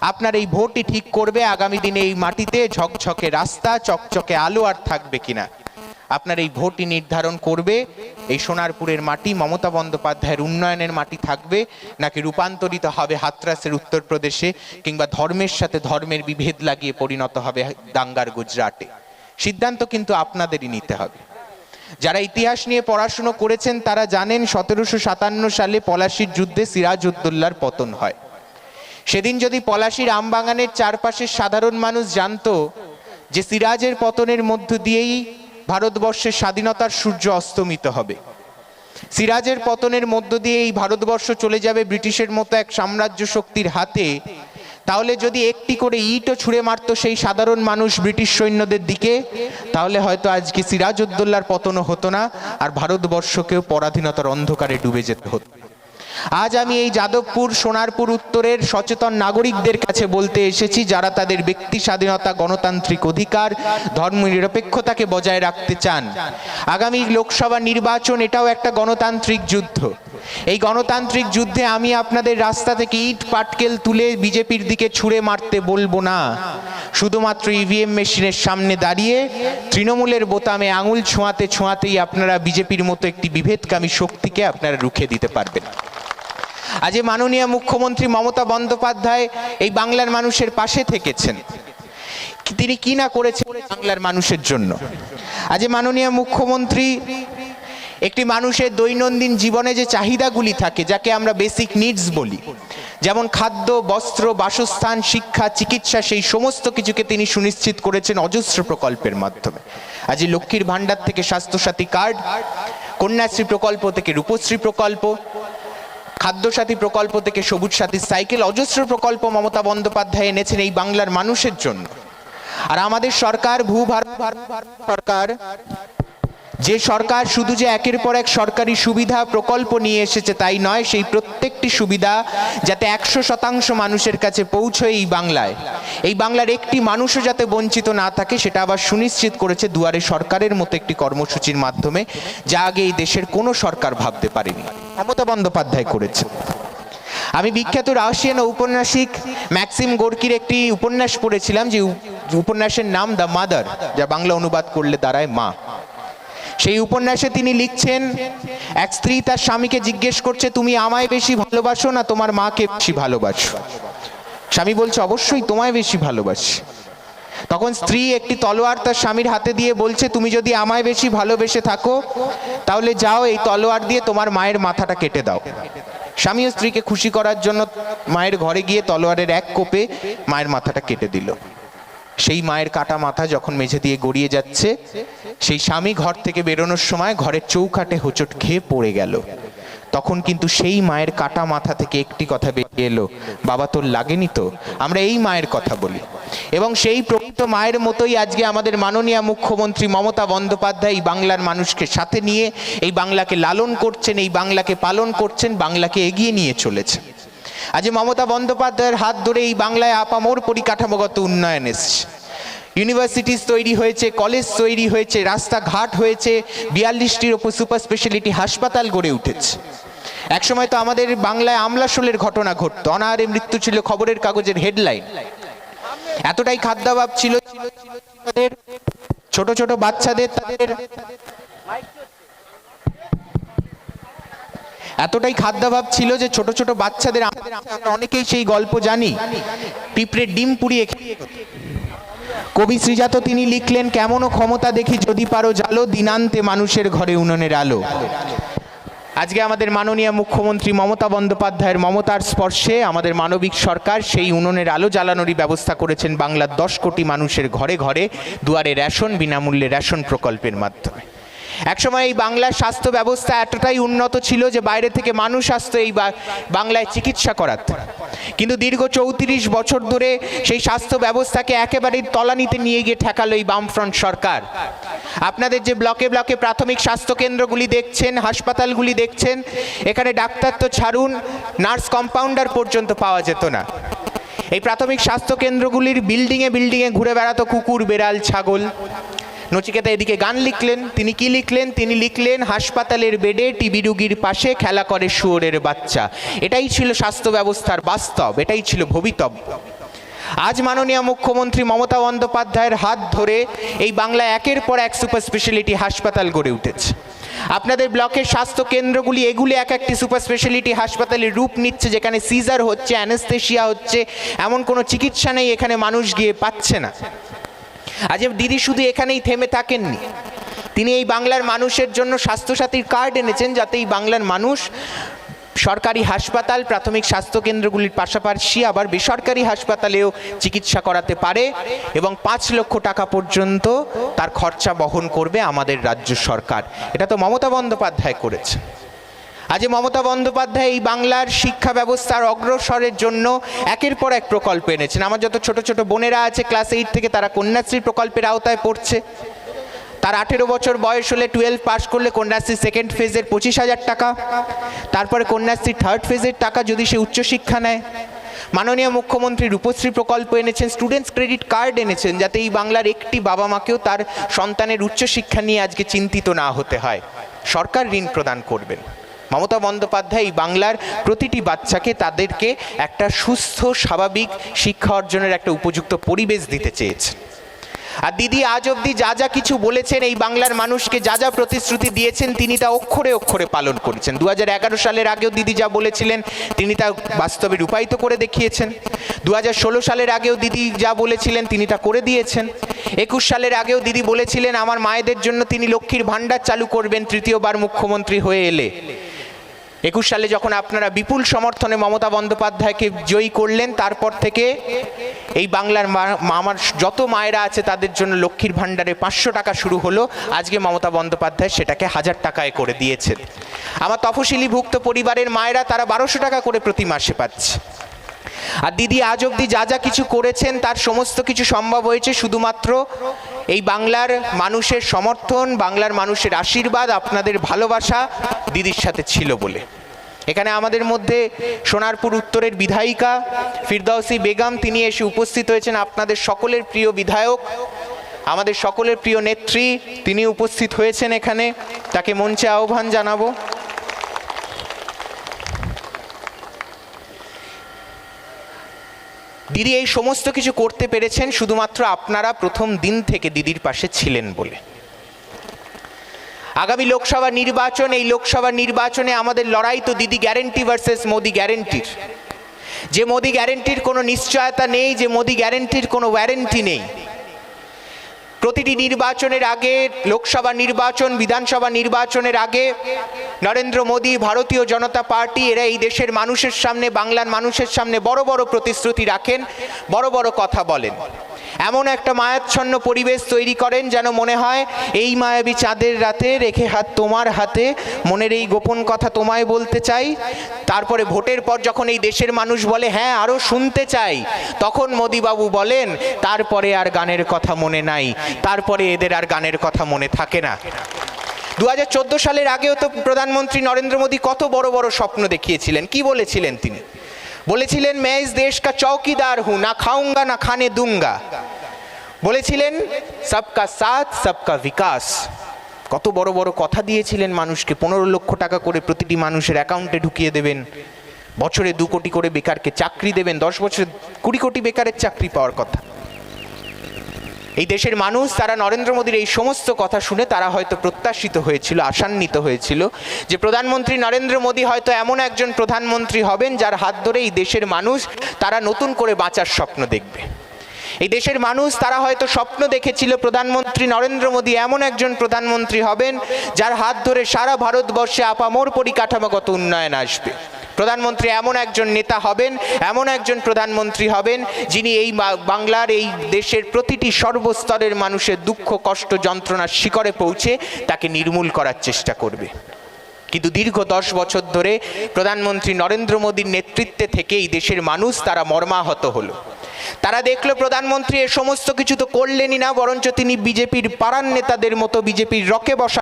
আপনার এই ভোটই ঠিক করবে, আগামী দিনে এই মাটিতে ঝকঝকে রাস্তা, চকচকে আলো আর থাকবে কিনা। আপনার এই ভোটই নির্ধারণ করবে, এই সোনারপুরের মাটি, মমতা বন্দ্যোপাধ্যায়ের উন্নয়নের মাটি থাকবে, নাকি রূপান্তরিত হবে হাতরাসের উত্তরপ্রদেশে, কিংবা ধর্মের সাথে ধর্মের বিভেদ লাগিয়ে পরিণত হবে দাঙ্গার গুজরাটে? সিদ্ধান্ত কিন্তু আপনাদেরই নিতে হবে। যারা ইতিহাস নিয়ে পড়াশুনো করেছেন, তারা জানেন সতেরোশো সাতান্ন সালে পলাশির যুদ্ধে সিরাজ উদ্দৌলার পতন হয়। সেদিন যদি পলাশির আমবাগানের চারপাশের সাধারণ মানুষ জানতো যে সিরাজের পতনের মধ্য দিয়েই ভারতবর্ষের স্বাধীনতার সূর্য অস্তমিত হবে। সিরাজের পতনের মধ্য দিয়ে এই ভারতবর্ষ চলে যাবে ব্রিটিশের মতো এক সাম্রাজ্য শক্তির হাতে, তাহলে যদি একটি করে ইটও ছুঁড়ে মারতো সেই সাধারণ মানুষ ব্রিটিশ সৈন্যদের দিকে, তাহলে হয়তো আজকে সিরাজ সিরাজউদ্দৌলার পতনও হতো না আর ভারতবর্ষকেও পরাধীনতার অন্ধকারে ডুবে যেতে হতো। আজ আমি এই যাদবপুর, সোনারপুর উত্তরের সচেতন নাগরিকদের কাছে বলতে এসেছি, যারা তাদের ব্যক্তি স্বাধীনতা গণতান্ত্রিক অধিকার ধর্মনিরপেক্ষতাকে বজায় রাখতে চান। আগামী লোকসভা নির্বাচন, এটাও একটা গণতান্ত্রিক যুদ্ধ। এই গণতান্ত্রিক যুদ্ধে আমি আপনাদের রাস্তা থেকে ইট, পাটকেল তুলে বিজেপির দিকে ছুঁড়ে মারতে বলব না। শুধুমাত্র ইভিএম মেশিনের সামনে দাঁড়িয়ে, তৃণমূলের বোতামে আঙুল ছোঁয়াতে ছোঁয়াতেই আপনারা বিজেপির মতো একটি বিভেদকামী শক্তিকে আপনারা রুখে দিতে পারবেন। আজ মাননীয় মুখ্যমন্ত্রী মমতা বন্দ্যোপাধ্যায় এই বাংলার মানুষের পাশে থেকেছেন। তিনি কি না করেছেন বাংলার মানুষের জন্য? আজ মাননীয় মুখ্যমন্ত্রী একটি মানুষের দৈনন্দিন জীবনে যে চাহিদাগুলি থাকে, যাকে আমরা বেসিক নিডস বলি, যেমন খাদ্য, বস্ত্র, বাসস্থান, শিক্ষা, চিকিৎসা, সেই সমস্ত কিছুকে তিনি সুনিশ্চিত করেছেন অজস্র প্রকল্পের মাধ্যমে। আজ লক্ষ্মীর ভাণ্ডার থেকে স্বাস্থ্যসাথী কার্ড, কন্যাশ্রী প্রকল্প থেকে রূপশ্রী প্রকল্প খাদ্যসাথী প্রকল্প থেকে সবুজ সাথী সাইকেল, অজস্র প্রকল্প মমতা বন্দ্যোপাধ্যায় এনেছেন এই বাংলার মানুষের জন্য। আর আমাদের সরকার, ভূ সরকার, যে সরকার শুধু যে একের পর এক সরকারি সুবিধা প্রকল্প নিয়ে এসেছে তাই নয়, সেই প্রত্যেকটি সুবিধা যাতে একশো শতাংশ মানুষের কাছে পৌঁছয় এই বাংলায়। এই বাংলার একটি মানুষও যাতে বঞ্চিত না থাকে, সেটা আবার সুনিশ্চিত করেছে দুয়ারে সরকারের মতো একটি কর্মসূচির মাধ্যমে, যা আগে এই দেশের কোনো সরকার ভাবতে পারেনি। মমতা বন্দ্যোপাধ্যায় করেছে। আমি বিখ্যাত রাশিয়ান ঔপন্যাসিক ম্যাক্সিম গোর্কির একটি উপন্যাস পড়েছিলাম, যে উপন্যাসের নাম দ্য মাদার, যা বাংলা অনুবাদ করলে দাঁড়ায় মা। সেই উপন্যাসে তিনি লিখছেন, এক স্ত্রী তার স্বামীকে জিজ্ঞেস করছে, তুমি আমায় বেশি ভালোবাসো না তোমার মাকে বেশি ভালোবাসো? স্বামী বলছে, অবশ্যই তোমায় বেশি ভালোবাসি। তখন স্ত্রী একটি তলোয়ার তার স্বামীর হাতে দিয়ে বলছে, তুমি যদি আমায় বেশি ভালোবেসে থাকো, তাহলে যাও এই তলোয়ার দিয়ে তোমার মায়ের মাথাটা কেটে দাও। স্বামী ও স্ত্রীকে খুশি করার জন্য মায়ের ঘরে গিয়ে তলোয়ারের এক কোপে মায়ের মাথাটা কেটে দিল। সেই মায়ের কাটা মাথা যখন মেঝে দিয়ে গড়িয়ে যাচ্ছে, সেই স্বামী ঘর থেকে বেরোনোর সময় ঘরের চৌকাটে হোঁচট খেয়ে পড়ে গেল। তখন কিন্তু সেই মায়ের কাটা মাথা থেকে একটি কথা বেরিয়ে এলো, বাবা তোর লাগেনি তো? আমরা এই মায়ের কথা বলি। এবং সেই প্রকৃত মায়ের মতোই আজকে আমাদের মাননীয় মুখ্যমন্ত্রী মমতা বন্দ্যোপাধ্যায় বাংলার মানুষকে সাথে নিয়ে এই বাংলাকে লালন করছেন, এই বাংলাকে পালন করছেন, বাংলাকে এগিয়ে নিয়ে চলেছেন আজ মমতা বন্দ্যোপাধ্যায়ের হাত ধরে এই বাংলায় আপামোর পরিকাঠামোগত উন্নয়ন এসছে। ইউনিভার্সিটিস তৈরি হয়েছে কলেজ তৈরি হয়েছে, রাস্তাঘাট হয়েছে, বিয়াল্লিশটির ওপর সুপার স্পেশালিটি হাসপাতাল গড়ে উঠেছে। একসময় তো আমাদের বাংলায় আমলাশোলের ঘটনা ঘটতো, অনাহারে মৃত্যু ছিল খবরের কাগজের হেডলাইন এতটাই খাদ্যাভাব ছিল ছোট ছোট বাচ্চাদের তাদের এতটাই খাদ্যাভাব ছিল যে ছোট ছোট বাচ্চাদের অনেকেই সেই গল্প জানি। পিঁপড়ের ডিম পুড়িয়ে কবি শ্রীজাত তিনি লিখলেন, কেমনও ক্ষমতা দেখি যদি পারো জালো, দিনান্তে মানুষের ঘরে উনুনের আলো। আজকে আমাদের মাননীয় মুখ্যমন্ত্রী মমতা বন্দ্যোপাধ্যায়ের মমতার স্পর্শে আমাদের মানবিক সরকার সেই উনুনের আলো জ্বালানোরই ব্যবস্থা করেছেন বাংলার দশ কোটি মানুষের ঘরে ঘরে দুয়ারে রেশন, বিনামূল্যে রেশন প্রকল্পের মাধ্যমে। একসময় এই বাংলার স্বাস্থ্য ব্যবস্থা এতটাই উন্নত ছিল যে বাইরে থেকে মানুষ আসতো এই বাংলায় চিকিৎসা করাতে। কিন্তু দীর্ঘ চৌত্রিশ বছর ধরে সেই স্বাস্থ্য ব্যবস্থাকে একেবারেই তলানিতে নিয়ে গিয়ে ঠেকালো এই বামফ্রন্ট সরকার। আপনাদের যে ব্লকে ব্লকে প্রাথমিক স্বাস্থ্য কেন্দ্রগুলি দেখছেন, হাসপাতালগুলি দেখছেন, এখানে ডাক্তার তো ছাড়ুন, নার্স কম্পাউন্ডার পর্যন্ত পাওয়া যেত না। এই প্রাথমিক স্বাস্থ্য কেন্দ্রগুলির বিল্ডিংয়ে বিল্ডিংয়ে ঘুরে বেড়াতো কুকুর, বেড়াল, ছাগল। নচিকেতা এদিকে গান লিখলেন, তিনি কি লিখলেন? তিনি লিখলেন, হাসপাতালের বেডে টিবি রুগীর পাশে খেলা করে শুয়োরের বাচ্চা। এটাই ছিল স্বাস্থ্য ব্যবস্থার বাস্তব, এটাই ছিল ভবিতব্য। আজ মাননীয় মুখ্যমন্ত্রী মমতা বন্দ্যোপাধ্যায়ের হাত ধরে এই বাংলা একের পর এক সুপার স্পেশালিটি হাসপাতাল গড়ে উঠেছে। আপনাদের ব্লকের স্বাস্থ্য কেন্দ্রগুলি এগুলি এক একটি সুপার স্পেশালিটি হাসপাতালের রূপ নিচ্ছে, যেখানে সিজার হচ্ছে অ্যানেস্থেশিয়া হচ্ছে, এমন কোনো চিকিৎসা নেই, এখানে মানুষ গিয়ে পাচ্ছে না। আজ দিদি শুধু এখানেই থেমে থাকেননি। তিনি এই বাংলার মানুষের জন্য স্বাস্থ্যসাথীর কার্ড এনেছেন যাতে এই বাংলার মানুষ সরকারি হাসপাতাল, প্রাথমিক স্বাস্থ্যকেন্দ্রগুলির পাশাপাশি আবার বেসরকারি হাসপাতালেও চিকিৎসা করাতে পারে এবং পাঁচ লক্ষ টাকা পর্যন্ত তার খরচা বহন করবে আমাদের রাজ্য সরকার। এটা তো মমতা বন্দ্যোপাধ্যায় করেছে। আজ মমতা বন্দ্যোপাধ্যায় এই বাংলার শিক্ষা ব্যবস্থার অগ্রসরের জন্য একের পর এক প্রকল্প এনেছেন। আমার যত ছোট ছোট বোনেরা আছে ক্লাস এইট থেকে তারা কন্যাশ্রী প্রকল্পের আওতায় পড়ছে। তার আঠেরো বছর বয়স হলে টুয়েলভ পাস করলে কন্যাশ্রী সেকেন্ড ফেজের পঁচিশ হাজার টাকা। তারপরে কন্যাশ্রী থার্ড ফেজের টাকা যদি সে উচ্চশিক্ষা নেয়। মাননীয় মুখ্যমন্ত্রী রূপশ্রী প্রকল্প এনেছেন স্টুডেন্টস ক্রেডিট কার্ড এনেছেন, যাতে এই বাংলার একটি বাবা মাকেও তার সন্তানের উচ্চশিক্ষা নিয়ে আজকে চিন্তিত না হতে হয়। সরকার ঋণ প্রদান করবেন। মমতা বন্দ্যোপাধ্যায় বাংলার প্রতিটি বাচ্চাকে তাদেরকে একটা সুস্থ, স্বাভাবিক শিক্ষা অর্জনের একটা উপযুক্ত পরিবেশ দিতে চেয়েছে। আর দিদি আজ অবধি যা যা কিছু বলেছেন এই বাংলার মানুষকে, যা যা প্রতিশ্রুতি দিয়েছেন, তিনি তা অক্ষরে অক্ষরে পালন করেছেন। দু হাজার এগারো সালের আগেও দিদি যা বলেছিলেন, তিনি তা বাস্তবে রূপায়িত করে দেখিয়েছেন। দু হাজার ষোলো সালের আগেও দিদি যা বলেছিলেন, তিনি তা করে দিয়েছেন। একুশ সালের আগেও দিদি বলেছিলেন, আমার মায়েদের জন্য তিনি লক্ষ্মীর ভাণ্ডার চালু করবেন, তৃতীয়বার মুখ্যমন্ত্রী হয়ে এলে। একুশ সালে যখন আপনারা বিপুল সমর্থনে মমতা বন্দ্যোপাধ্যায়কে জয়ী করলেন, তারপর থেকে এই বাংলার আমার যত মায়েরা আছে তাদের জন্য লক্ষ্মীর ভাণ্ডারে পাঁচশো টাকা শুরু হলো। আজকে মমতা বন্দ্যোপাধ্যায় সেটাকে হাজার টাকায় করে দিয়েছেন। আমার তফসিলি ভুক্ত পরিবারের মায়েরা তারা বারোশো টাকা করে প্রতি মাসে পাচ্ছে। আর দিদি আজ অবধি যা যা কিছু করেছেন তার সমস্ত কিছু সম্ভব হয়েছে। শুধুমাত্র এই বাংলার মানুষের সমর্থন, বাংলার মানুষের আশীর্বাদ, আপনাদের ভালোবাসা দিদির সাথে ছিল বলে। এখানে আমাদের মধ্যে সোনারপুর উত্তরের বিধায়িকা ফিরদাউসি বেগম, তিনি এসে উপস্থিত হয়েছেন আপনাদের সকলের প্রিয় বিধায়ক, আমাদের সকলের প্রিয় নেত্রী, তিনি উপস্থিত হয়েছেন এখানে। তাকে মঞ্চে আহ্বান জানাব। দিদি এই সমস্ত কিছু করতে পেরেছেন শুধুমাত্র আপনারা প্রথম দিন থেকে দিদির পাশে ছিলেন বলে। আগামী লোকসভা নির্বাচন, এই লোকসভা নির্বাচনে আমাদের লড়াই তো দিদি গ্যারেন্টি ভার্সেস মোদি গ্যারেন্টির যে মোদি গ্যারেন্টির কোনো নিশ্চয়তা নেই, যে মোদি গ্যারেন্টির কোনো ওয়ারেন্টি নেই। প্রতিটি নির্বাচনের আগে, লোকসভা নির্বাচন, বিধানসভা নির্বাচনের আগে নরেন্দ্র মোদী, ভারতীয় জনতা পার্টি, এরা এই দেশের মানুষের সামনে, বাংলার মানুষের সামনে বড় বড় প্রতিশ্রুতি রাখেন, বড় বড় কথা বলেন। এমন একটা মায়াচ্ছন্ন পরিবেশ তৈরি করেন যেন মনে হয় এই মায়াবী চাঁদের রাতে রেখে হাত তোমার হাতে, মনের এই গোপন কথা তোমায় বলতে চাই। তারপরে ভোটের পর যখন এই দেশের মানুষ বলে হ্যাঁ আরও শুনতে চাই। তখন মোদিবাবু বলেন, তারপরে আর গানের কথা মনে নাই। তারপরে এদের আর গানের কথা মনে থাকে না। দু হাজার চোদ্দ সালের আগেও তো প্রধানমন্ত্রী নরেন্দ্র মোদী কত বড় বড় স্বপ্ন দেখিয়েছিলেন। কি বলেছিলেন তিনি? বলেছিলেন मैं इस देश का चौकीदार हूं ना खाऊंगा ना खाने दूंगा বলেছিলেন সবকা সাথ সবকা বিকাশ কত বড় বড় কথা দিয়েছিলেন মানুষকে পনেরো লক্ষ টাকা করে প্রতিটি মানুষের অ্যাকাউন্টে ঢুকিয়ে দেবেন বছরে দু কোটি করে বেকারকে চাকরি দেবেন দশ বছরে কুড়ি কোটি বেকারের চাকরি পাওয়ার কথা এই দেশের মানুষ, তারা নরেন্দ্র মোদীর এই সমস্ত কথা শুনে তারা হয়তো প্রত্যাশিত হয়েছিল, আশান্বিত হয়েছিল যে প্রধানমন্ত্রী নরেন্দ্র মোদী হয়তো এমন একজন প্রধানমন্ত্রী হবেন যার হাত ধরে এই দেশের মানুষ, তারা নতুন করে বাঁচার স্বপ্ন দেখবে। এই দেশের মানুষ, তারা হয়তো স্বপ্ন দেখেছিল প্রধানমন্ত্রী নরেন্দ্র মোদী এমন একজন প্রধানমন্ত্রী হবেন যার হাত ধরে সারা ভারতবর্ষে আপামোর পরিকাঠামোগত উন্নয়ন আসবে। প্রধানমন্ত্রী এমন একজন নেতা হবেন, এমন একজন প্রধানমন্ত্রী হবেন, যিনি এই বাংলার এই দেশের প্রতিটি সর্বস্তরের মানুষের দুঃখ, কষ্ট, যন্ত্রণার শিকড়ে পৌঁছে তাকে নির্মূল করার চেষ্টা করবে। কিন্তু দীর্ঘ দশ বছর ধরে প্রধানমন্ত্রী নরেন্দ্র মোদীর নেতৃত্বে থেকে এই দেশের মানুষ তারা মর্মাহত হলো। তারা দেখল প্রধানমন্ত্রী এ সমস্ত কিছু তো করলেনই না, বরঞ্চ তিনি বিজেপির পাড়ার নেতাদের মতো বিজেপির রকে বসা